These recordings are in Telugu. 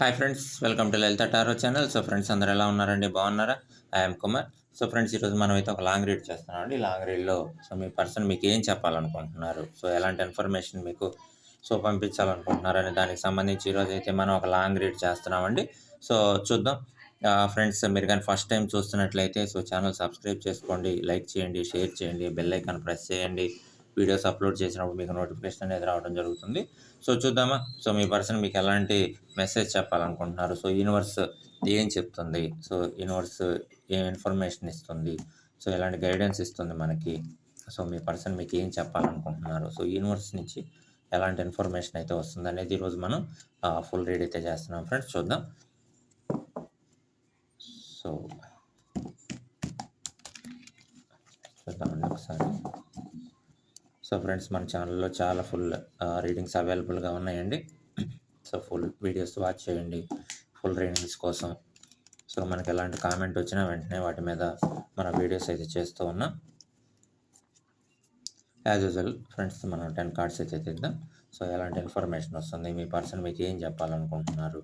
Hi friends welcome to Lalitha tarot channel. So friends అందరు ఎలా ఉన్నారండి? బాగున్నారా? ఐఎమ్ కుమార్. సో ఫ్రెండ్స్ ఈరోజు మనం అయితే ఒక లాంగ్ రీడ్ చేస్తున్నాం అండి లాంగ్ రీడ్లో సో మీ పర్సన్ మీకు ఏం చెప్పాలనుకుంటున్నారు? సో ఎలాంటి ఇన్ఫర్మేషన్ మీకు సో పంపించాలనుకుంటున్నారు అనే దానికి సంబంధించి ఈరోజు అయితే మనం ఒక లాంగ్ రీడ్ చేస్తున్నామండి. సో చూద్దాం. ఫ్రెండ్స్ మీరు కానీ ఫస్ట్ టైం చూస్తున్నట్లయితే సో ఛానల్ సబ్స్క్రైబ్ చేసుకోండి లైక్ చేయండి షేర్ చేయండి బెల్ ఐకాన్ ప్రెస్ చేయండి. వీడియోస్ అప్లోడ్ చేసినప్పుడు మీకు నోటిఫికేషన్ అనేది రావడం జరుగుతుంది. సో చూద్దామా. సో మీ పర్సన్ మీకు ఎలాంటి మెసేజ్ చెప్పాలనుకుంటున్నారు? సో యూనివర్స్ ఏం చెప్తుంది? సో యూనివర్స్ ఏం ఇన్ఫర్మేషన్ ఇస్తుంది? సో ఎలాంటి గైడెన్స్ ఇస్తుంది మనకి? సో మీ పర్సన్ మీకు ఏం చెప్పాలనుకుంటున్నారు? సో యూనివర్స్ నుంచి ఎలాంటి ఇన్ఫర్మేషన్ అయితే వస్తుంది అనేది ఈరోజు మనం ఫుల్ రీడ్ అయితే చేస్తున్నాం ఫ్రెండ్స్. చూద్దాం. సో చూద్దామండి ఒకసారి. సో ఫ్రెండ్స్ మన ఛానల్లో చాలా ఫుల్ రీడింగ్స్ అవైలబుల్గా ఉన్నాయండి. సో ఫుల్ వీడియోస్ వాచ్ చేయండి ఫుల్ రీడింగ్స్ కోసం. సో మనకి ఎలాంటి కామెంట్ వచ్చినా వెంటనే వాటి మీద మన వీడియోస్ అయితే చేస్తూ ఉన్నాం. యాజ్ యూజువల్ ఫ్రెండ్స్ మనం టెన్ కార్డ్స్ అయితే తీద్దాం. సో ఎలాంటి ఇన్ఫర్మేషన్ వస్తుంది మీ పర్సన్ మీకు ఏం చెప్పాలనుకుంటున్నారు?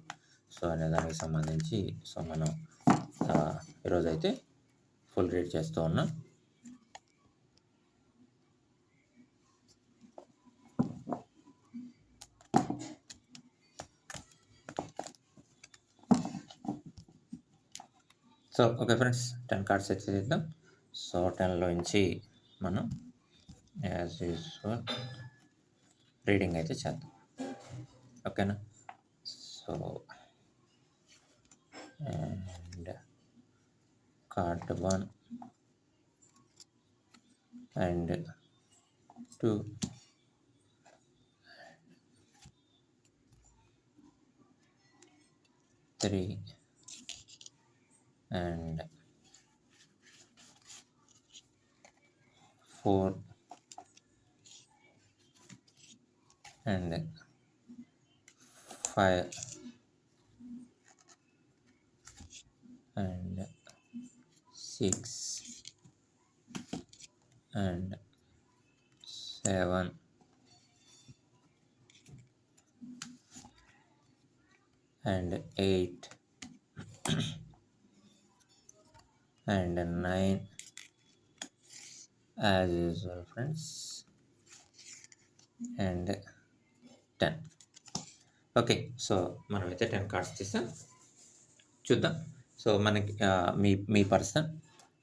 సో అనే దానికి సంబంధించి సో మనం ఈరోజైతే ఫుల్ రీడ్ చేస్తూ ఉన్నాం. So okay friends ten cards అయితే చేద్దాం సో టెన్లో నుంచి మనం యాజ్ యూజువల్ రీడింగ్ అయితే చేద్దాం. ఓకేనా? So and card one and two three and 4 and 5 and 6 and 7 and 8 and 9 as usual friends and ten. Okay so మనమైతే టెన్ కార్డ్స్ తీసాం. చూద్దాం. సో మనకి మీ మీ పర్సన్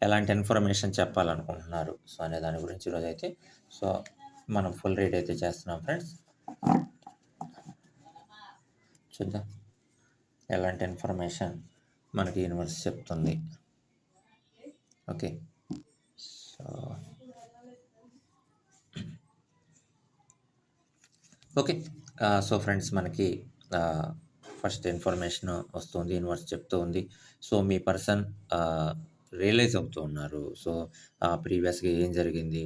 ఎలాంటి ఇన్ఫర్మేషన్ చెప్పాలనుకుంటున్నారు? సో అనే దాని గురించి ఈరోజు అయితే సో మనం ఫుల్ రీడ్ అయితే చేస్తున్నాం ఫ్రెండ్స్. చూద్దాం. ఎలాంటి ఇన్ఫర్మేషన్ మనకి యూనివర్స్ చెప్తుంది. Okay. So okay. So friends మనకి ఫస్ట్ ఇన్ఫర్మేషన్ వస్తుంది యూనివర్స్ చెప్తూ ఉంది. సో మీ పర్సన్ రియలైజ్ అవుతూ ఉన్నారు. సో ప్రీవియస్గా ఏం జరిగింది?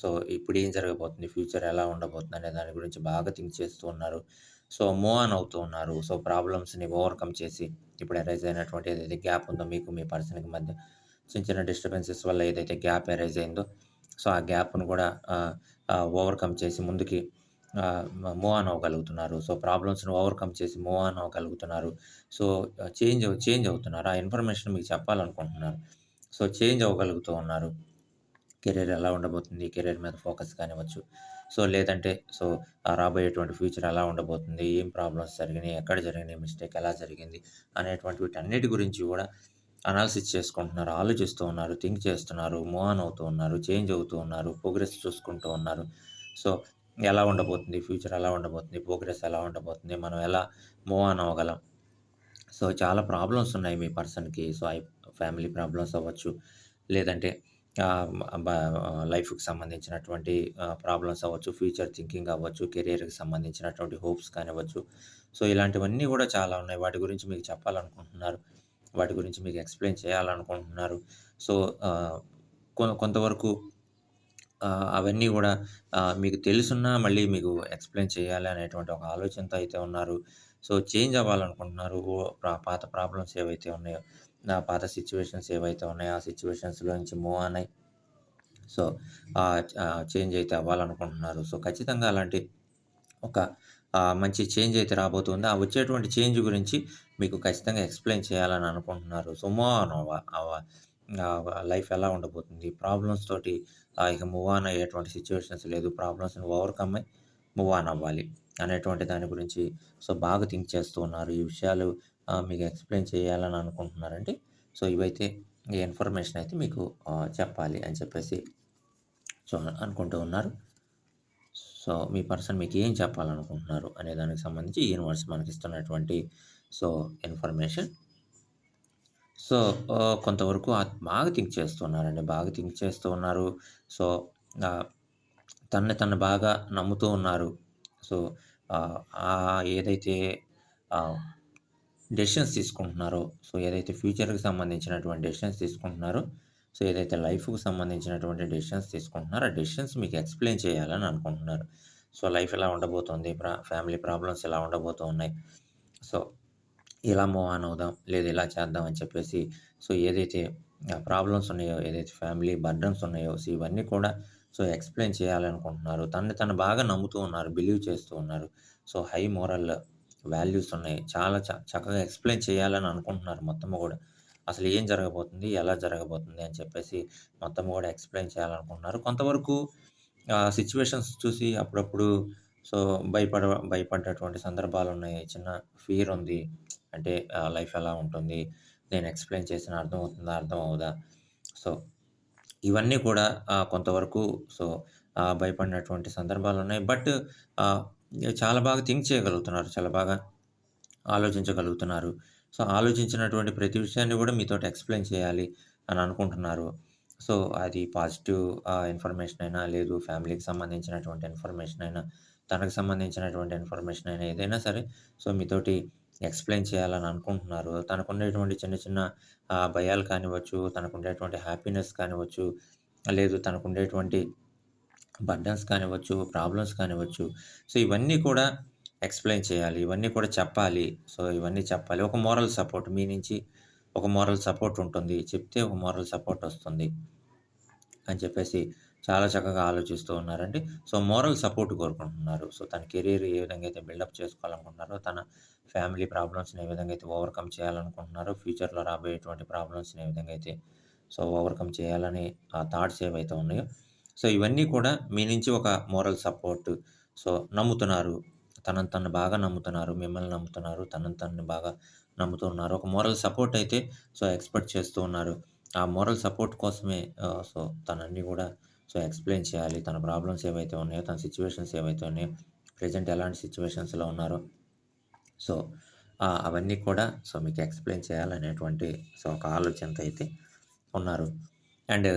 సో ఇప్పుడు ఏం జరగబోతుంది? ఫ్యూచర్ ఎలా ఉండబోతుంది? అనే దాని గురించి బాగా థింక్ చేస్తూ ఉన్నారు. సో మూవ్ ఆన్ అవుతూ ఉన్నారు. సో ప్రాబ్లమ్స్ని ఓవర్కమ్ చేసి ఇప్పుడు అరైజ్ అయినటువంటి ఏదైతే గ్యాప్ ఉందో మీకు మీ పర్సన్కి మధ్య చిన్న చిన్న డిస్టర్బెన్సెస్ వల్ల ఏదైతే గ్యాప్ ఎరైజ్ అయిందో సో ఆ గ్యాప్ను కూడా ఓవర్కమ్ చేసి ముందుకి మూవ్ ఆన్ అవ్వగలుగుతున్నారు. సో ప్రాబ్లమ్స్ను ఓవర్కమ్ చేసి మూవ్ ఆన్ అవ్వగలుగుతున్నారు. సో చేంజ్ చేంజ్ అవుతున్నారు. ఆ ఇన్ఫర్మేషన్ మీకు చెప్పాలనుకుంటున్నారు. సో చేంజ్ అవ్వగలుగుతూ ఉన్నారు. కెరీర్ ఎలా ఉండబోతుంది? కెరీర్ మీద ఫోకస్ కానివ్వచ్చు. సో లేదంటే సో రాబోయేటువంటి ఫ్యూచర్ ఎలా ఉండబోతుంది? ఏం ప్రాబ్లమ్స్ జరిగినాయి? ఎక్కడ జరిగినాయి? మిస్టేక్ ఎలా జరిగింది? అనేటువంటి వీటన్నిటి గురించి కూడా అనాలిసిస్ చేసుకుంటున్నారు ఆలోచిస్తూ ఉన్నారు థింక్ చేస్తున్నారు మూవ్ ఆన్ అవుతూ ఉన్నారు చేంజ్ అవుతూ ఉన్నారు ప్రోగ్రెస్ చూసుకుంటూ ఉన్నారు. సో ఎలా ఉండబోతుంది ఫ్యూచర్ ఎలా ఉండబోతుంది ప్రోగ్రెస్ ఎలా ఉండబోతుంది? మనం ఎలా మూవ్ ఆన్ అవ్వగలం? సో చాలా ప్రాబ్లమ్స్ ఉన్నాయి మీ పర్సన్కి సో ఐ ఫ్యామిలీ ప్రాబ్లమ్స్ అవ్వచ్చు. లేదంటే లైఫ్కి సంబంధించినటువంటి ప్రాబ్లమ్స్ అవ్వచ్చు. ఫ్యూచర్ థింకింగ్ అవ్వచ్చు కెరీర్కి సంబంధించినటువంటి హోప్స్ కానివ్వచ్చు. సో ఇలాంటివన్నీ కూడా చాలా ఉన్నాయి. వాటి గురించి మీకు చెప్పాలనుకుంటున్నారు. వాటి గురించి మీకు ఎక్స్ప్లెయిన్ చేయాలనుకుంటున్నారు. సో కొంతవరకు అవన్నీ కూడా మీకు తెలుసున్నా మళ్ళీ మీకు ఎక్స్ప్లెయిన్ చేయాలి అనేటువంటి ఒక ఆలోచనతో అయితే ఉన్నారు. సో చేంజ్ అవ్వాలనుకుంటున్నారు. పాత ప్రాబ్లమ్స్ ఏవైతే ఉన్నాయో నా పాత సిచ్యువేషన్స్ ఏవైతే ఉన్నాయో ఆ సిచ్యువేషన్స్లో నుంచి మూవ్ అన్నాయి సో చేంజ్ అయితే అవ్వాలనుకుంటున్నారు. సో ఖచ్చితంగా అలాంటి ఒక మంచి చేంజ్ అయితే రాబోతుంది. ఆ వచ్చేటువంటి చేంజ్ గురించి మీకు ఖచ్చితంగా ఎక్స్‌ప్లెయిన్ చేయాలని అనుకుంటున్నారు. సుమో లైఫ్ ఎలా ఉండబోతుంది? ప్రాబ్లమ్స్ తోటి ఇక మూవ్ ఆన్ అయ్యేటువంటి సిచ్యువేషన్స్ లేదు. ప్రాబ్లమ్స్‌ని ఓవర్‌కమ్ అయ్యి మూవ్ ఆన్ అవ్వాలి అనేటువంటి దాని గురించి సో, బాగా థింక్ చేస్తూ ఉన్నారు. ఈ విషయాలు మీకు ఎక్స్‌ప్లెయిన్ చేయాలని అనుకుంటున్నారండి. సో, ఇవైతే ఈ ఇన్ఫర్మేషన్ అయితే మీకు చెప్పాలి అని చెప్పేసి సో, అనుకుంటూ ఉన్నారు. సో, మీ పర్సన్ మీకు ఏం చెప్పాలనుకుంటున్నారు అనే దానికి సంబంధించి యూనివర్స్ మనకిస్తున్నటువంటి సో, ఇన్ఫర్మేషన్. సో, కొంతవరకు బాగా థింక్ చేస్తున్నారండి. బాగా థింక్ చేస్తూ ఉన్నారు. సో, ఆహ్, తను బాగా నమ్ముతూ ఉన్నారు. సో, ఏదైతే డెసిషన్స్ తీసుకుంటున్నారో, సో, ఏదైతే ఫ్యూచర్‌కి సంబంధించినటువంటి డెసిషన్స్ తీసుకుంటున్నారో, సో, ఏదైతే లైఫ్కు సంబంధించినటువంటి డెసిషన్స్ తీసుకుంటున్నారో, ఆ డెసిషన్స్ మీకు ఎక్స్‌ప్లెయిన్ చేయాలని అనుకుంటున్నారు. సో, లైఫ్ ఎలా ఉండబోతోంది? ప్రా ఫ్యామిలీ ప్రాబ్లమ్స్ ఎలా ఉండబోతూ ఉన్నాయి? సో, ఇలా మూవ్ ఆన్ అవుదాం, లేదా ఇలా చేద్దాం అని చెప్పేసి సో, ఏదైతే ప్రాబ్లమ్స్ ఉన్నాయో, ఏదైతే ఫ్యామిలీ బర్డన్స్ ఉన్నాయో, సో, ఇవన్నీ కూడా సో, ఎక్స్‌ప్లెయిన్ చేయాలనుకుంటున్నారు. తనని తను బాగా నమ్ముతూ ఉన్నారు. బిలీవ్ చేస్తూ ఉన్నారు. సో, హై మోరల్ వాల్యూస్ ఉన్నాయి. చాలా చ చక్కగా ఎక్స్‌ప్లెయిన్ చేయాలని అనుకుంటున్నారు మొత్తం కూడా అసలు ఏం జరగబోతుంది? ఎలా జరగబోతుంది? అని చెప్పేసి మొత్తం కూడా ఎక్స్‌ప్లెయిన్ చేయాలనుకుంటున్నారు. కొంతవరకు సిచ్యువేషన్స్ చూసి అప్పుడప్పుడు సో, భయపడ భయపడ్డటువంటి సందర్భాలున్నాయి. చిన్న ఫీర్ ఉంది. అంటే లైఫ్ ఎలా ఉంటుంది? నేను ఎక్స్‌ప్లెయిన్ చేసిన అర్థమవుతుందా? అర్థం అవుదా సో, ఇవన్నీ కూడా కొంతవరకు సో, భయపడినటువంటి సందర్భాలు ఉన్నాయి బట్ చాలా బాగా థింక్ చేయగలుగుతున్నారు. చాలా బాగా ఆలోచించగలుగుతున్నారు. సో, ఆలోచించినటువంటి ప్రతి విషయాన్ని కూడా మీతోటి ఎక్స్‌ప్లెయిన్ చేయాలి అని అనుకుంటున్నారు. సో, అది పాజిటివ్ ఇన్ఫర్మేషన్ అయినా, లేదు ఫ్యామిలీకి సంబంధించినటువంటి ఇన్ఫర్మేషన్ అయినా, తనకు సంబంధించినటువంటి ఇన్ఫర్మేషన్ అయినా ఏదైనా సరే సో, మీతోటి ఎక్స్‌ప్లెయిన్ చేయాలని అనుకుంటున్నారు. తనకుండేటువంటి చిన్న చిన్న భయాలు కానివ్వచ్చు, తనకుండేటువంటి హ్యాపీనెస్ కానివ్వచ్చు, లేదు తనకుండేటువంటి బర్డెన్స్ కానివ్వచ్చు, ప్రాబ్లమ్స్ కానివ్వచ్చు. సో, ఇవన్నీ కూడా ఎక్స్‌ప్లెయిన్ చేయాలి. ఇవన్నీ కూడా చెప్పాలి. సో, ఇవన్నీ చెప్పాలి. ఒక మోరల్ సపోర్ట్ మీ నుంచి ఒక మోరల్ సపోర్ట్ ఉంటుంది. చెప్తే ఒక మోరల్ సపోర్ట్ వస్తుంది. అని చెప్పేసి చాలా చక్కగా ఆలోచిస్తూ ఉన్నారండి. సో, మోరల్ సపోర్ట్ కోరుకుంటున్నారు. సో, తన కెరియర్ ఏ విధంగా అయితే బిల్డప్ చేసుకోవాలనుకుంటున్నారో, తన ఫ్యామిలీ ప్రాబ్లమ్స్‌ని ఏ విధంగా అయితే ఓవర్‌కమ్ చేయాలనుకుంటున్నారో, ఫ్యూచర్‌లో రాబోయేటువంటి ప్రాబ్లమ్స్‌ని ఏ విధంగా అయితే సో, ఓవర్‌కమ్ చేయాలని ఆ థాట్స్ ఏవైతే ఉన్నాయో, సో, ఇవన్నీ కూడా మీ నుంచి ఒక మోరల్ సపోర్ట్ సో, నమ్ముతున్నారు. తనను తను బాగా నమ్ముతున్నారు. మిమ్మల్ని నమ్ముతున్నారు. తనను తనని బాగా నమ్ముతున్నారు ఒక మోరల్ సపోర్ట్ అయితే సో, ఎక్స్‌పెక్ట్ చేస్తూ ఉన్నారు. ఆ మోరల్ సపోర్ట్ కోసమే సో, తనన్నీ కూడా సో, ఎక్స్‌ప్లెయిన్ చేయాలి. తన ప్రాబ్లమ్స్ ఏవైతే ఉన్నాయో, తన సిచ్యువేషన్స్ ఏవైతే ఉన్నాయో, ప్రెజెంట్ ఎలాంటి సిచ్యువేషన్స్లో ఉన్నారో, సో, అవన్నీ కూడా సో, మీకు ఎక్స్‌ప్లెయిన్ చేయాలనేటువంటి సో, ఒక ఆలోచనతో అయితే ఉన్నారు. అండ్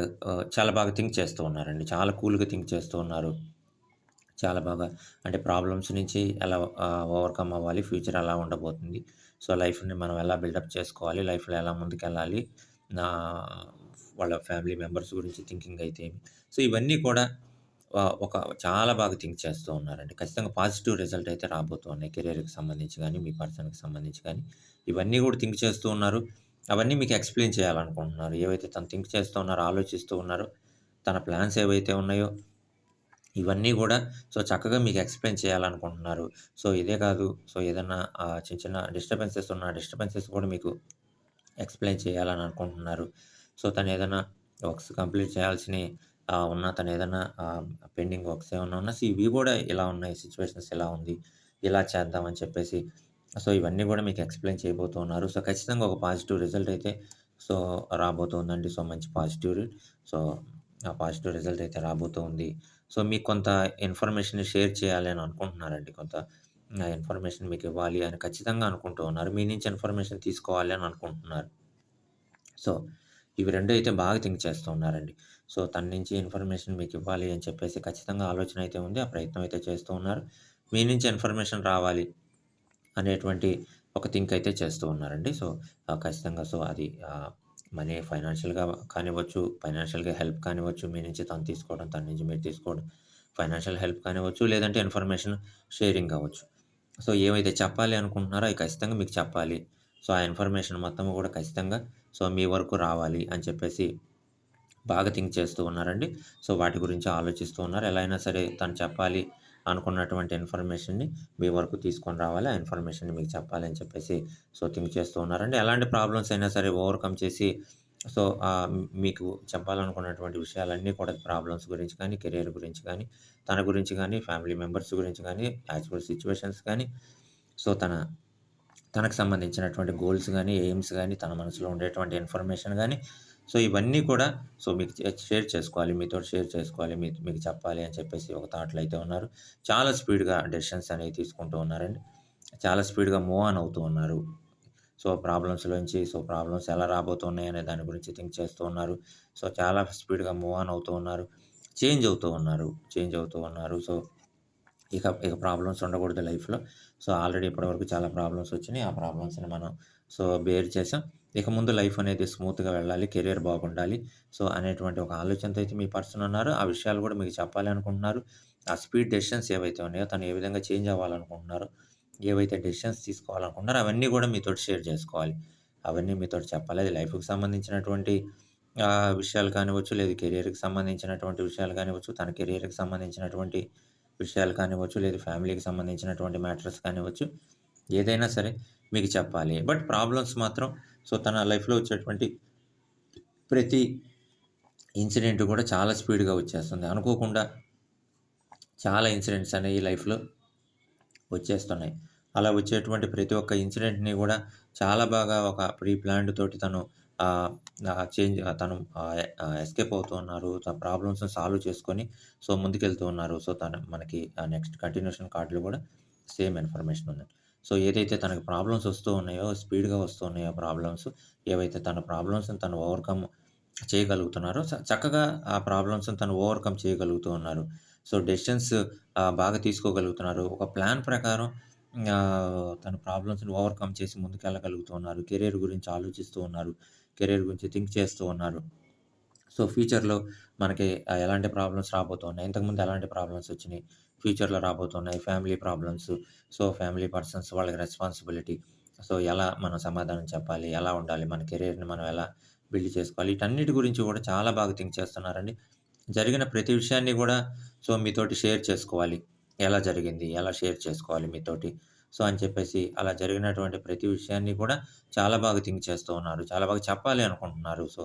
చాలా బాగా థింక్ చేస్తూ ఉన్నారండి. చాలా కూల్‌గా థింక్ చేస్తూ ఉన్నారు. చాలా బాగా అంటే ప్రాబ్లమ్స్ నుంచి ఎలా ఓవర్‌కమ్ అవ్వాలి? ఫ్యూచర్ ఎలా ఉండబోతుంది? సో, లైఫ్‌ని మనం ఎలా బిల్డప్ చేసుకోవాలి? లైఫ్‌లో ఎలా ముందుకెళ్ళాలి? నా వాళ్ళ ఫ్యామిలీ మెంబర్స్ గురించి థింకింగ్ అయితే సో, ఇవన్నీ కూడా ఒక చాలా బాగా థింక్ చేస్తూ ఉన్నారండి. ఖచ్చితంగా పాజిటివ్ రిజల్ట్ అయితే రాబోతూ ఉన్నాయి. కెరియర్‌కి సంబంధించి కానీ మీ పర్సన్‌కి సంబంధించి కానీ ఇవన్నీ కూడా థింక్ చేస్తూ ఉన్నారు. అవన్నీ మీకు ఎక్స్‌ప్లెయిన్ చేయాలనుకుంటున్నారు. ఏవైతే తను థింక్ చేస్తూ ఉన్నారో, ఆలోచిస్తూ ఉన్నారో, తన ప్లాన్స్ ఏవైతే ఉన్నాయో, ఇవన్నీ కూడా సో, చక్కగా మీకు ఎక్స్‌ప్లెయిన్ చేయాలనుకుంటున్నారు. సో, ఇదే కాదు సో, ఏదన్నా చిన్న చిన్న డిస్టర్బెన్సెస్ ఉన్న డిస్టర్బెన్సెస్ కూడా మీకు ఎక్స్‌ప్లెయిన్ చేయాలని అనుకుంటున్నారు. సో, తను ఏదైనా వర్క్స్ కంప్లీట్ చేయాల్సినవి ఉన్న తను ఏదైనా పెండింగ్ వర్క్స్ ఏమైనా ఉన్నా సో, ఇవి కూడా ఇలా ఉన్నాయి. సిచ్యువేషన్స్ ఇలా ఉంది. ఇలా చేద్దామని చెప్పేసి సో, ఇవన్నీ కూడా మీకు ఎక్స్‌ప్లెయిన్ చేయబోతున్నారు సో, ఖచ్చితంగా ఒక పాజిటివ్ రిజల్ట్ అయితే సో, రాబోతుందండి. సో, మంచి పాజిటివ్ సో, ఆ పాజిటివ్ రిజల్ట్ అయితే రాబోతుంది సో, మీకు కొంత ఇన్ఫర్మేషన్‌ని షేర్ చేయాలి అని అనుకుంటున్నారండి. కొంత ఇన్ఫర్మేషన్ మీకు ఇవ్వాలి అని ఖచ్చితంగా అనుకుంటూ ఉన్నారు. మీ నుంచి ఇన్ఫర్మేషన్ తీసుకోవాలి అని అనుకుంటున్నారు. సో, ఇవి రెండు అయితే బాగా థింక్ చేస్తూ ఉన్నారండి. సో, తన నుంచి ఇన్ఫర్మేషన్ మీకు ఇవ్వాలి అని చెప్పేసి ఖచ్చితంగా ఆలోచన అయితే ఉంది. ఆ ప్రయత్నం అయితే చేస్తూ ఉన్నారు. మీ నుంచి ఇన్ఫర్మేషన్ రావాలి అనేటువంటి ఒక థింక్ అయితే చేస్తూ ఉన్నారండి. సో, ఖచ్చితంగా సో, అది మనీ ఫైనాన్షియల్‌గా కానివ్వచ్చు, ఫైనాన్షియల్‌గా హెల్ప్ కానివ్వచ్చు, మీ నుంచి తను తీసుకోవడం, తన నుంచి మీరు తీసుకోవడం, ఫైనాన్షియల్ హెల్ప్ కానివ్వచ్చు, లేదంటే ఇన్ఫర్మేషన్ షేరింగ్ కావచ్చు సో, ఏవైతే చెప్పాలి అనుకుంటున్నారో అవి ఖచ్చితంగా మీకు చెప్పాలి. సో, ఆ ఇన్ఫర్మేషన్ మొత్తం కూడా ఖచ్చితంగా సో, మీ వరకు రావాలి అని చెప్పేసి బాగా థింక్ చేస్తూ ఉన్నారండి. సో, వాటి గురించి ఆలోచిస్తూ ఉన్నారు. ఎలా అయినా సరే తను చెప్పాలి అనుకున్నటువంటి ఇన్ఫర్మేషన్‌ని మీ వరకు తీసుకొని రావాలి. ఆ ఇన్ఫర్మేషన్‌ని మీకు చెప్పాలి అని చెప్పేసి సో, థింక్ చేస్తూ ఉన్నారండి. ఎలాంటి ప్రాబ్లమ్స్ అయినా సరే ఓవర్‌కమ్ చేసి సో, మీకు చెప్పాలనుకున్నటువంటి విషయాలన్నీ కూడా ప్రాబ్లమ్స్ గురించి కానీ, కెరియర్ గురించి కానీ, తన గురించి కానీ, ఫ్యామిలీ మెంబర్స్ గురించి కానీ, యాక్చువల్ సిచ్యువేషన్స్ కానీ, సో, తన తనకు సంబంధించినటువంటి గోల్స్ కానీ ఎయిమ్స్ కానీ తన మనసులో ఉండేటువంటి ఇన్ఫర్మేషన్ కానీ సో, ఇవన్నీ కూడా సో, మీకు షేర్ చేసుకోవాలి. మీతో షేర్ చేసుకోవాలి. మీ మీకు చెప్పాలి అని చెప్పేసి ఒక థాట్‌లో అయితే ఉన్నారు. చాలా స్పీడ్‌గా డెసిషన్స్ అనేవి తీసుకుంటూ ఉన్నారండి. చాలా స్పీడ్‌గా మూవ్ ఆన్ అవుతూ ఉన్నారు. సో, ప్రాబ్లమ్స్‌లోంచి సో, ప్రాబ్లమ్స్ ఎలా రాబోతున్నాయి అనే దాని గురించి థింక్ చేస్తూ ఉన్నారు. సో, చాలా స్పీడ్‌గా మూవ్ ఆన్ అవుతూ ఉన్నారు. చేంజ్ అవుతూ ఉన్నారు. చేంజ్ అవుతూ ఉన్నారు. సో, ఇక ఇక ప్రాబ్లమ్స్ ఉండకూడదు లైఫ్‌లో. సో, ఆల్రెడీ ఇప్పటివరకు చాలా ప్రాబ్లమ్స్ వచ్చినాయి. ఆ ప్రాబ్లమ్స్‌ని మనం సో, బేర్ చేసాం. ఇక ముందు లైఫ్ అనేది స్మూత్‌గా వెళ్ళాలి. కెరియర్ బాగుండాలి. సో, అనేటువంటి ఒక ఆలోచనతో అయితే మీ పర్సన్ ఉన్నారు. ఆ విషయాలు కూడా మీకు చెప్పాలి అనుకుంటున్నారు. ఆ స్పీడ్ డెసిషన్స్ ఏవైతే ఉన్నాయో తను ఏ విధంగా చేంజ్ అవ్వాలనుకుంటున్నారో, ఏవైతే డెసిషన్స్ తీసుకోవాలనుకుంటున్నారో అవన్నీ కూడా మీతో షేర్ చేసుకోవాలి. అవన్నీ మీతోటి చెప్పాలి. అది లైఫ్‌కి సంబంధించినటువంటి విషయాలు కానివ్వచ్చు, లేదు కెరియర్‌కి సంబంధించినటువంటి విషయాలు కానివ్వచ్చు, తన కెరియర్‌కి సంబంధించినటువంటి విషయాలు కానివ్వచ్చు, లేదా ఫ్యామిలీకి సంబంధించినటువంటి మ్యాటర్స్ కానివ్వచ్చు, ఏదైనా సరే మీకు చెప్పాలి. బట్ ప్రాబ్లమ్స్ మాత్రం సో, తన లైఫ్‌లో వచ్చేటువంటి ప్రతి ఇన్సిడెంట్ కూడా చాలా స్పీడ్‌గా వచ్చేస్తుంది. అనుకోకుండా చాలా ఇన్సిడెంట్స్ అనేవి లైఫ్‌లో వచ్చేస్తున్నాయి. అలా వచ్చేటువంటి ప్రతి ఒక్క ఇన్సిడెంట్‌ని కూడా చాలా బాగా ఒక ప్రీ ప్లాన్డ్ తోటి తను చేంజ్ తను ఎస్కేప్ అవుతూ ఉన్నారు. తన ప్రాబ్లమ్స్‌ని సాల్వ్ చేసుకొని సో, ముందుకెళ్తూ ఉన్నారు. సో, తను మనకి నెక్స్ట్ కంటిన్యూషన్ కార్డులు కూడా సేమ్ ఇన్ఫర్మేషన్ ఉంది. సో, ఏదైతే తనకి ప్రాబ్లమ్స్ వస్తూ ఉన్నాయో, స్పీడ్‌గా వస్తూ ఉన్నాయో ప్రాబ్లమ్స్, ఏవైతే తన ప్రాబ్లమ్స్‌ని తను ఓవర్‌కమ్ చేయగలుగుతున్నారో, చక్కగా ఆ ప్రాబ్లమ్స్‌ని తను ఓవర్‌కమ్ చేయగలుగుతూ ఉన్నారు. సో, డెసిషన్స్ బాగా తీసుకోగలుగుతున్నారు. ఒక ప్లాన్ ప్రకారం తన ప్రాబ్లమ్స్‌ని ఓవర్‌కమ్ చేసి ముందుకెళ్ళగలుగుతూ ఉన్నారు. కెరియర్ గురించి ఆలోచిస్తూ ఉన్నారు. కెరీర్ గురించి థింక్ చేస్తూ ఉన్నారు. సో, ఫ్యూచర్‌లో మనకి ఎలాంటి ప్రాబ్లమ్స్ రాబోతున్నాయి, ఇంతకుముందు ఎలాంటి ప్రాబ్లమ్స్ వచ్చినాయి, ఫ్యూచర్‌లో రాబోతున్నాయి, family problems, so, family persons వాళ్ళకి రెస్పాన్సిబిలిటీ, సో, ఎలా మనం సమాధానం చెప్పాలి, ఎలా ఉండాలి, మన కెరియర్‌ని మనం ఎలా బిల్డ్ చేసుకోవాలి, వీటన్నిటి గురించి కూడా చాలా బాగా థింక్ చేస్తున్నారండి. జరిగిన ప్రతి విషయాన్ని కూడా సో, మీతోటి షేర్ చేసుకోవాలి. ఎలా జరిగింది, ఎలా షేర్ చేసుకోవాలి మీతోటి. సో, అని చెప్పేసి అలా జరిగినటువంటి ప్రతి విషయాన్ని కూడా చాలా బాగా థింక్ చేస్తూ ఉన్నారు. చాలా బాగా చెప్పాలి అనుకుంటున్నారు. సో,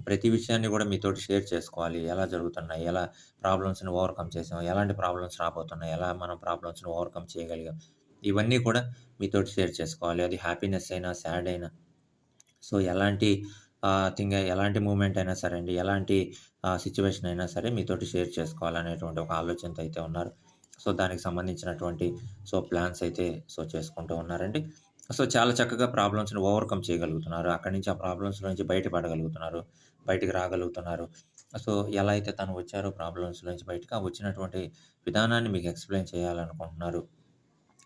ప్రతి విషయాన్ని కూడా మీతోటి షేర్ చేసుకోవాలి. ఎలా జరుగుతున్నాయి, ఎలా ప్రాబ్లమ్స్‌ని ఓవర్‌కమ్ చేసాం, ఎలాంటి ప్రాబ్లమ్స్ రాబోతున్నాయి, ఎలా మనం ప్రాబ్లమ్స్‌ని ఓవర్‌కమ్ చేయగలిగాం, ఇవన్నీ కూడా మీతోటి షేర్ చేసుకోవాలి. అది హ్యాపీనెస్ అయినా, సాడ్ అయినా, సో, ఎలాంటి థింగ్ ఎలాంటి మూమెంట్ అయినా సరే అండి, ఎలాంటి సిచ్యువేషన్ అయినా సరే మీతోటి షేర్ చేసుకోవాలనేటువంటి ఒక ఆలోచనతో అయితే ఉన్నారు. సో, దానికి సంబంధించినటువంటి సో, ప్లాన్స్ అయితే సో, చేసుకుంటూ ఉన్నారండి. సో, చాలా చక్కగా ప్రాబ్లమ్స్‌ని ఓవర్‌కమ్ చేయగలుగుతున్నారు. అక్కడి నుంచి ఆ ప్రాబ్లమ్స్ నుంచి బయటపడగలుగుతున్నారు. బయటికి రాగలుగుతున్నారు. సో, ఎలా అయితే తను వచ్చారో ప్రాబ్లమ్స్ నుంచి బయటకు ఆ వచ్చినటువంటి విధానాన్ని మీకు ఎక్స్‌ప్లెయిన్ చేయాలనుకుంటున్నారు.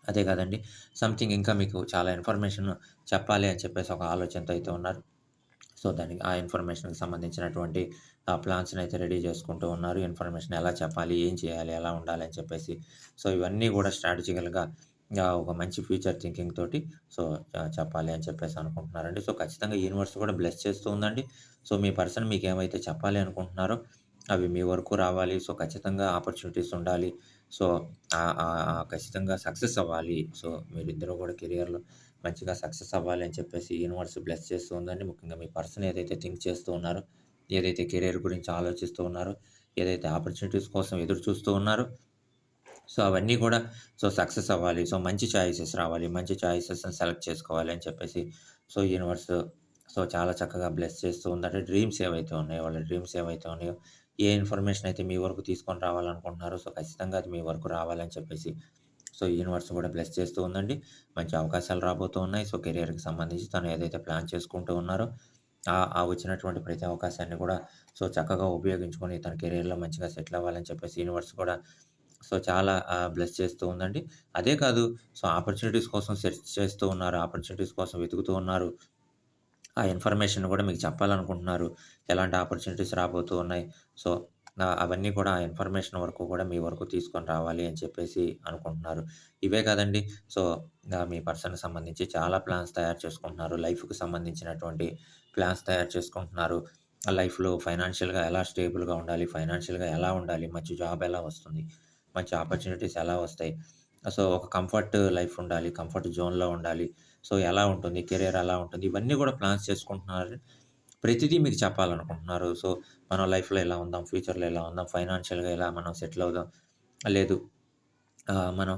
అదే కాదండి, సంథింగ్ ఇంకా మీకు చాలా ఇన్ఫర్మేషన్ చెప్పాలి అని చెప్పేసి ఒక ఆలోచనతో అయితే ఉన్నారు. సో, దానికి ఆ ఇన్ఫర్మేషన్‌కి సంబంధించినటువంటి ప్లాన్స్‌ని అయితే రెడీ చేసుకుంటూ ఉన్నారు. ఇన్ఫర్మేషన్ ఎలా చెప్పాలి, ఏం చేయాలి, ఎలా ఉండాలి అని చెప్పేసి. సో, ఇవన్నీ కూడా స్ట్రాటజికల్‌గా ఒక మంచి ఫ్యూచర్ థింకింగ్ తోటి సో, చెప్పాలి అని చెప్పేసి అనుకుంటున్నారండి. సో, ఖచ్చితంగా యూనివర్స్ కూడా బ్లెస్ చేస్తూ ఉందండి. సో, మీ పర్సన్ మీకు ఏమైతే చెప్పాలి అనుకుంటున్నారో అవి మీ వరకు రావాలి. సో, ఖచ్చితంగా ఆపర్చునిటీస్ ఉండాలి. సో, ఖచ్చితంగా సక్సెస్ అవ్వాలి. సో, మీరిద్దరూ కూడా కెరియర్‌లో మంచిగా సక్సెస్ అవ్వాలి అని చెప్పేసి యూనివర్స్ బ్లెస్ చేస్తూ ఉందండి. ముఖ్యంగా మీ పర్సన్ ఏదైతే థింక్ చేస్తూ ఉన్నారో, ఏదైతే కెరియర్ గురించి ఆలోచిస్తూ ఉన్నారో, ఏదైతే ఆపర్చునిటీస్ కోసం ఎదురు చూస్తూ ఉన్నారో, సో, అవన్నీ కూడా సో, సక్సెస్ అవ్వాలి. సో, మంచి చాయిసెస్ రావాలి. మంచి చాయిసెస్‌ని సెలెక్ట్ చేసుకోవాలి అని చెప్పేసి సో, యూనివర్స్ సో, చాలా చక్కగా బ్లెస్ చేస్తూ ఉందంటే డ్రీమ్స్ ఏవైతే ఉన్నాయో, వాళ్ళ డ్రీమ్స్ ఏవైతే ఉన్నాయో, ఏ ఇన్ఫర్మేషన్ అయితే మీ వరకు తీసుకొని రావాలనుకుంటున్నారో, సో, ఖచ్చితంగా అది మీ వరకు రావాలని చెప్పేసి సో, యూనివర్స్ కూడా బ్లెస్ చేస్తూ ఉందండి. మంచి అవకాశాలు రాబోతూ ఉన్నాయి. సో, కెరియర్‌కి సంబంధించి తను ఏదైతే ప్లాన్ చేసుకుంటూ ఉన్నారో, ఆ వచ్చినటువంటి ప్రతి అవకాశాన్ని కూడా సో, చక్కగా ఉపయోగించుకొని తన కెరియర్‌లో మంచిగా సెటిల్ అవ్వాలని చెప్పేసి యూనివర్స్ కూడా సో, చాలా బ్లెస్ చేస్తూ ఉందండి. అదే కాదు సో, ఆపర్చునిటీస్ కోసం సెర్చ్ చేస్తూ ఉన్నారు. ఆపర్చునిటీస్ కోసం వెతుకుతూ ఉన్నారు. ఆ ఇన్ఫర్మేషన్ కూడా మీకు చెప్పాలనుకుంటున్నారు. ఎలాంటి ఆపర్చునిటీస్ రాబోతూ ఉన్నాయి. సో, నా అవన్నీ కూడా ఆ ఇన్ఫర్మేషన్ వరకు కూడా మీ వరకు తీసుకొని రావాలి అని చెప్పేసి అనుకుంటున్నారు. ఇవే కాదండి సో, మీ పర్సన్‌కి సంబంధించి చాలా ప్లాన్స్ తయారు చేసుకుంటున్నారు. లైఫ్‌కి సంబంధించినటువంటి ప్లాన్స్ తయారు చేసుకుంటున్నారు. లైఫ్‌లో ఫైనాన్షియల్‌గా ఎలా స్టేబుల్‌గా ఉండాలి, ఫైనాన్షియల్‌గా ఎలా ఉండాలి, మంచి జాబ్ ఎలా వస్తుంది. మంచి ఆపర్చునిటీస్ ఎలా వస్తాయి? సో, ఒక కంఫర్ట్ లైఫ్ ఉండాలి. కంఫర్ట్ జోన్‌లో ఉండాలి. సో, ఎలా ఉంటుంది? కెరియర్ ఎలా ఉంటుంది? ఇవన్నీ కూడా ప్లాన్స్ చేసుకుంటున్నారు. ప్రతిదీ మీకు చెప్పాలనుకుంటున్నారు. సో, మనం లైఫ్‌లో ఎలా ఉందాం? ఫ్యూచర్‌లో ఎలా ఉందాం? ఫైనాన్షియల్‌గా ఎలా మనం సెటిల్ అవుదాం? లేదు మనం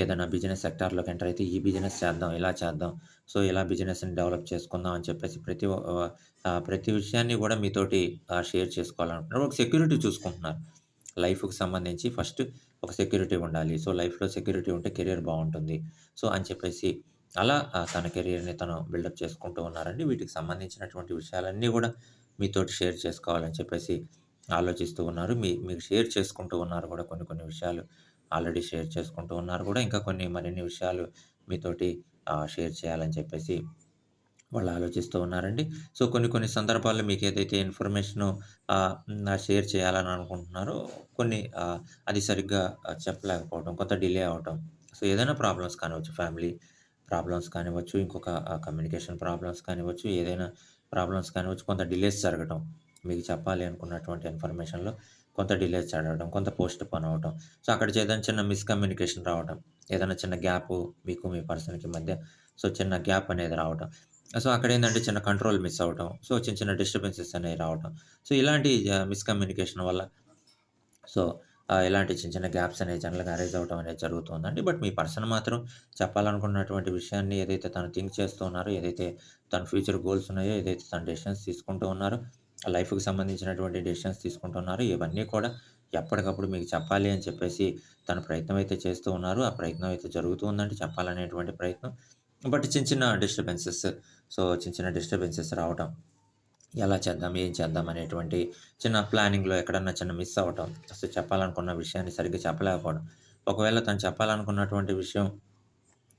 ఏదైనా బిజినెస్ సెక్టార్‌లోకి ఎంటర్ అయితే ఈ బిజినెస్ చేద్దాం, ఇలా చేద్దాం. సో, ఇలా బిజినెస్‌ని డెవలప్ చేసుకుందాం అని చెప్పేసి ప్రతి ఒ ప్రతి విషయాన్ని కూడా మీతోటి షేర్ చేసుకోవాలనుకుంటున్నారు. ఒక సెక్యూరిటీ చూసుకుంటున్నారు. లైఫ్‌కి సంబంధించి ఫస్ట్ ఒక సెక్యూరిటీ ఉండాలి. సో, లైఫ్‌లో సెక్యూరిటీ ఉంటే కెరియర్ బాగుంటుంది సో, అని చెప్పేసి అలా తన కెరియర్‌ని తను బిల్డప్ చేసుకుంటూ ఉన్నారండి. వీటికి సంబంధించినటువంటి విషయాలన్నీ కూడా మీతోటి షేర్ చేసుకోవాలని చెప్పేసి ఆలోచిస్తూ ఉన్నారు. మీ మీకు షేర్ చేసుకుంటూ ఉన్నారు కూడా కొన్ని కొన్ని విషయాలు ఆల్రెడీ షేర్ చేసుకుంటూ ఉన్నారు కూడా ఇంకా కొన్ని మరిన్ని విషయాలు మీతోటి షేర్ చేయాలని చెప్పేసి వాళ్ళు ఆలోచిస్తూ ఉన్నారండి. సో, కొన్ని కొన్ని సందర్భాల్లో మీకు ఇన్ఫర్మేషను ఇన్ఫర్మేషన్ షేర్ చేయాలని అనుకుంటున్నారో కొన్ని అది సరిగ్గా చెప్పలేకపోవడం, కొంత డిలే అవ్వటం. సో, ఏదైనా ప్రాబ్లమ్స్ కానివచ్చు ఫ్యామిలీ ప్రాబ్లమ్స్ కానివ్వచ్చు, ఇంకొక కమ్యూనికేషన్ ప్రాబ్లమ్స్ కానివ్వచ్చు, ఏదైనా ప్రాబ్లమ్స్ కానివ్వచ్చు, కొంత డిలేస్ జరగటం. మీకు చెప్పాలి అనుకున్నటువంటి ఇన్ఫర్మేషన్‌లో కొంత డిలేస్ జరగడం, కొంత పోస్ట్ పోన్ అవ్వటం. సో, అక్కడ ఏదైనా చిన్న మిస్‌కమ్యూనికేషన్ రావటం. ఏదైనా చిన్న గ్యాప్ మీకు మీ పర్సన్‌కి మధ్య సో, చిన్న గ్యాప్ అనేది రావటం. సో, అక్కడ ఏంటంటే చిన్న కంట్రోల్ మిస్ అవ్వటం. సో, చిన్న చిన్న డిస్టర్బెన్సెస్ అనేవి రావటం. సో, ఇలాంటి మిస్‌కమ్యూనికేషన్ వల్ల సో, ఇలాంటి చిన్న చిన్న గ్యాప్స్ అనేవి జనరల్‌గా అరేజ్ అవ్వడం అనేది జరుగుతుందండి. బట్ మీ పర్సన్ మాత్రం చెప్పాలనుకున్నటువంటి విషయాన్ని ఏదైతే తను థింక్ చేస్తూ ఉన్నారో, ఏదైతే తన ఫ్యూచర్ గోల్స్ ఉన్నాయో, ఏదైతే తన డెసిషన్స్ తీసుకుంటూ ఉన్నారో, లైఫ్‌కి సంబంధించినటువంటి డెసిషన్స్ తీసుకుంటున్నారో, ఇవన్నీ కూడా ఎప్పటికప్పుడు మీకు చెప్పాలి అని చెప్పేసి తన ప్రయత్నం అయితే చేస్తూ ఉన్నారు. ఆ ప్రయత్నం అయితే జరుగుతూ ఉందండి చెప్పాలనేటువంటి ప్రయత్నం. బట్ చిన్న చిన్న డిస్టర్బెన్సెస్ సో, చిన్న చిన్న డిస్టర్బెన్సెస్ రావటం. ఎలా చేద్దాం? ఏం చేద్దాం? అనేటువంటి చిన్న ప్లానింగ్‌లో ఎక్కడన్నా చిన్న మిస్ అవ్వటం. అసలు చెప్పాలనుకున్న విషయాన్ని సరిగ్గా చెప్పలేకపోవడం. ఒకవేళ తను చెప్పాలనుకున్నటువంటి విషయం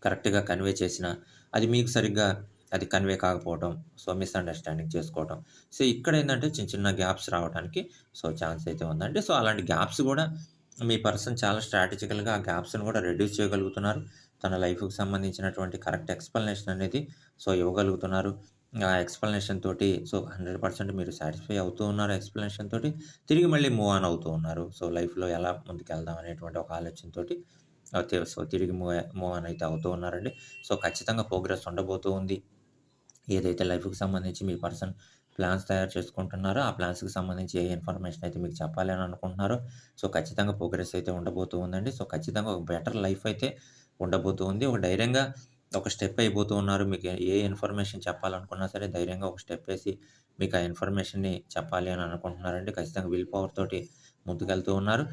కరెక్ట్‌గా కన్వే చేసిన అది మీకు సరిగ్గా అది కన్వే కాకపోవటం. సో, మిస్‌అండర్‌స్టాండింగ్ చేసుకోవటం. సో, ఇక్కడ ఏంటంటే చిన్న చిన్న గ్యాప్స్ రావడానికి సో, ఛాన్స్ అయితే ఉందండి. సో, అలాంటి గ్యాప్స్ కూడా మీ పర్సన్ చాలా స్ట్రాటజికల్‌గా ఆ గ్యాప్స్‌ని కూడా రెడ్యూస్ చేయగలుగుతున్నారు. తన లైఫ్‌కి సంబంధించినటువంటి కరెక్ట్ ఎక్స్‌ప్లనేషన్ అనేది సో, ఇవ్వగలుగుతున్నారు. ఆ ఎక్స్‌ప్లనేషన్ తోటి సో, 100% మీరు సాటిస్ఫై అవుతూ ఉన్నారు ఎక్స్‌ప్లనేషన్ తోటి. తిరిగి మళ్ళీ మూవ్ ఆన్ అవుతూ ఉన్నారు. సో, లైఫ్‌లో ఎలా ముందుకెళ్దాం అనేటువంటి ఒక ఆలోచనతోటి సో, తిరిగి మూవ్ మూవ్ ఆన్ అయితే అవుతూ ఉన్నారండి. సో, ఖచ్చితంగా ప్రోగ్రెస్ ఉండబోతూ ఉంది. ఏదైతే లైఫ్‌కి సంబంధించి మీ పర్సన్ ప్లాన్స్ తయారు చేసుకుంటున్నారో, ఆ ప్లాన్స్‌కి సంబంధించి ఏ ఇన్ఫర్మేషన్ అయితే మీకు చెప్పాలి అని అనుకుంటున్నారో, సో, ఖచ్చితంగా ప్రోగ్రెస్ అయితే ఉండబోతూ ఉందండి. సో, ఖచ్చితంగా ఒక బెటర్ లైఫ్ అయితే ఉండబోతూ ఉంది. ఒక ధైర్యంగా ఒక స్టెప్ అయిపోతూ ఉన్నారు. మీకు ఏ ఇన్ఫర్మేషన్ చెప్పాలనుకున్నా సరే ధైర్యంగా ఒక స్టెప్ వేసి మీకు ఆ ఇన్ఫర్మేషన్‌ని చెప్పాలి అని అనుకుంటున్నారండి. ఖచ్చితంగా విల్ పవర్ తోటి ముందుకెళ్తూ ఉన్నారు.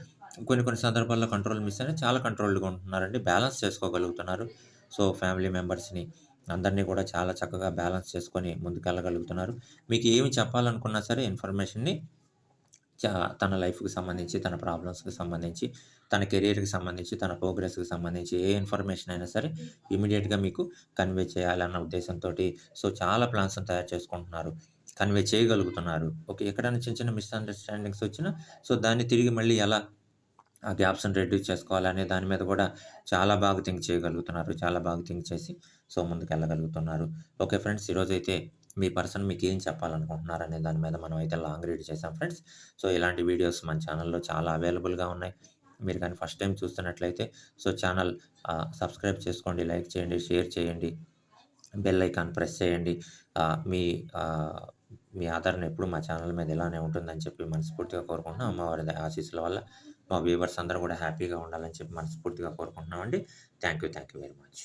కొన్ని కొన్ని సందర్భాల్లో కంట్రోల్ మిస్ అయినా చాలా కంట్రోల్డ్‌గా ఉంటున్నారండి. బ్యాలెన్స్ చేసుకోగలుగుతున్నారు. సో, ఫ్యామిలీ మెంబర్స్‌ని అందరిని కూడా చాలా చక్కగా బ్యాలెన్స్ చేసుకొని ముందుకెళ్ళగలుగుతున్నారు. మీకు ఏమి చెప్పాలనుకున్నా సరే ఇన్ఫర్మేషన్‌ని చ తన లైఫ్‌కి సంబంధించి, తన ప్రాబ్లమ్స్‌కి సంబంధించి, తన కెరియర్‌కి సంబంధించి, తన ప్రోగ్రెస్‌కి సంబంధించి ఏ ఇన్ఫర్మేషన్ అయినా సరే ఇమ్మీడియేట్‌గా మీకు కన్వే చేయాలన్న ఉద్దేశంతోటి సో, చాలా ప్లాన్స్‌ని తయారు చేసుకుంటున్నారు. కన్వే చేయగలుగుతున్నారు. ఓకే. ఎక్కడైనా చిన్న చిన్న మిస్‌అండర్‌స్టాండింగ్స్ వచ్చినా సో, దాన్ని తిరిగి మళ్ళీ ఎలా ఆ గ్యాప్స్‌ని రెడ్యూస్ చేసుకోవాలనే దాని మీద కూడా చాలా బాగా థింక్ చేయగలుగుతున్నారు. చాలా బాగా థింక్ చేసి సో, ముందుకు వెళ్ళగలుగుతున్నారు ఓకే ఫ్రెండ్స్. ఈరోజైతే మీ పర్సన్ మీకు ఏం చెప్పాలనుకుంటున్నారనే దాని మీద మనం అయితే లాంగ్ రీడ్ చేసాం ఫ్రెండ్స్. సో, ఇలాంటి వీడియోస్ మన ఛానల్లో చాలా అవైలబుల్‌గా ఉన్నాయి. మీరు కానీ ఫస్ట్ టైం చూస్తున్నట్లయితే సో, ఛానల్ సబ్స్క్రైబ్ చేసుకోండి, లైక్ చేయండి, షేర్ చేయండి. బెల్ ఐకాన్ ప్రెస్ చేయండి. మీ మీ ఆదరణ ఎప్పుడు మా ఛానల్ మీద ఇలానే ఉంటుందని చెప్పి మనస్ఫూర్తిగా కోరుకుంటున్నాం. అమ్మవారి ఆశీస్సుల వల్ల మా వ్యూవర్స్ అందరూ కూడా హ్యాపీగా ఉండాలని చెప్పి మనస్ఫూర్తిగా కోరుకుంటున్నామండి. Thank you. Thank you very much.